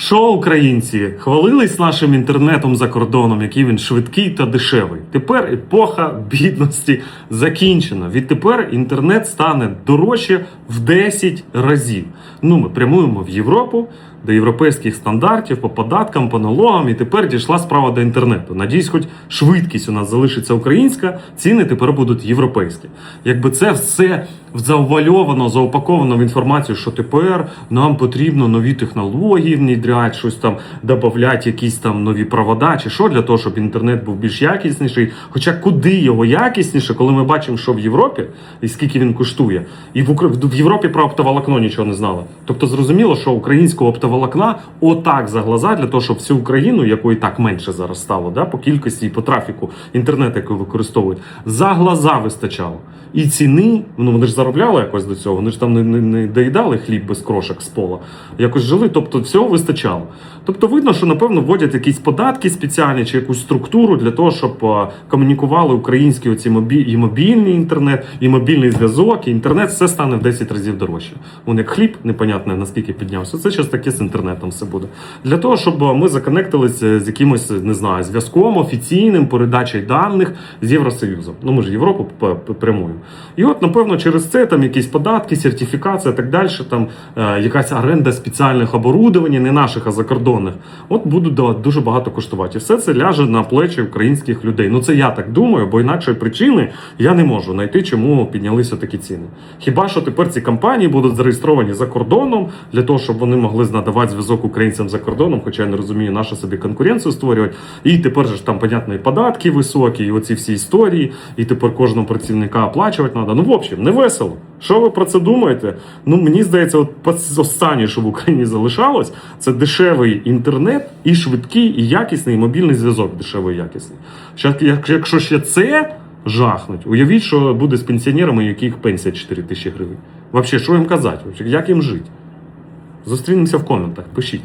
Що українці хвалились нашим інтернетом за кордоном, який він швидкий та дешевий. Тепер епоха бідності закінчена. Відтепер інтернет стане дорожче в 10 разів. Ну, ми прямуємо в Європу до європейських стандартів по податкам, по налогам, і тепер дійшла справа до інтернету. Надіюсь, хоч швидкість у нас залишиться українська, ціни тепер будуть європейські. Якби це все завуальовано, заупаковано в інформацію, що тепер нам потрібно нові технології внідряти, щось там додати, якісь там нові провода, чи що для того, щоб інтернет був більш якісніший. Хоча куди його якісніше, коли ми бачимо, що в Європі і скільки він коштує, і в в Європі про оптоволокно нічого не знали. Тобто зрозуміло, що українського оптоволокна отак за глаза для того, щоб всю Україну, якої так менше зараз стало, да, по кількості і по трафіку інтернету, який використовують, за глаза вистачало. І ціни, ну вони ж заробляли якось до цього, вони ж там не, не, не доїдали хліб без крошок з пола, якось жили, тобто всього вистачало. Тобто видно, що напевно вводять якісь податки спеціальні чи якусь структуру для того, щоб е, комунікували українські оці мобі... і мобільний інтернет, і мобільний зв'язок, і інтернет все стане в 10 разів дорожче. Вон як хліб, непонятне наскільки піднявся. Це щось таке з інтернетом все буде. Для того, щоб ми законектилися з якимось, не знаю, зв'язком офіційним, передачею даних з Євросоюзом. Ну ми ж Європу прямуємо. І от, напевно, через це там якісь податки, сертифікація, так далі, там е, якась оренда спеціальних оборудовань, не наших, а закордонних. От будуть дуже багато коштувати. І все це ляже на плечі українських людей. Ну це я так думаю, бо інакшої причини я не можу знайти, чому піднялися такі ціни. Хіба що тепер ці компанії будуть зареєстровані за кордоном для того, щоб вони могли надавати зв'язок українцям за кордоном, хоча я не розумію, нащо собі конкуренцію створювати. І тепер же ж там, понятно, і податки високі, і оці всі історії, і тепер кожного працівника оплачувати треба. Ну, в общем, не весело. Що ви про це думаєте? Ну, мені здається, от останнє, що в Україні залишалось, це дешевий інтернет і швидкий, і якісний і мобільний зв'язок. Дешевий і якісний. Якщо ще це жахнуть, уявіть, що буде з пенсіонерами, яких пенсія 4 тисячі гривень. Взагалі, що їм казати? Як їм жити? Зустрінемося в коментах, пишіть.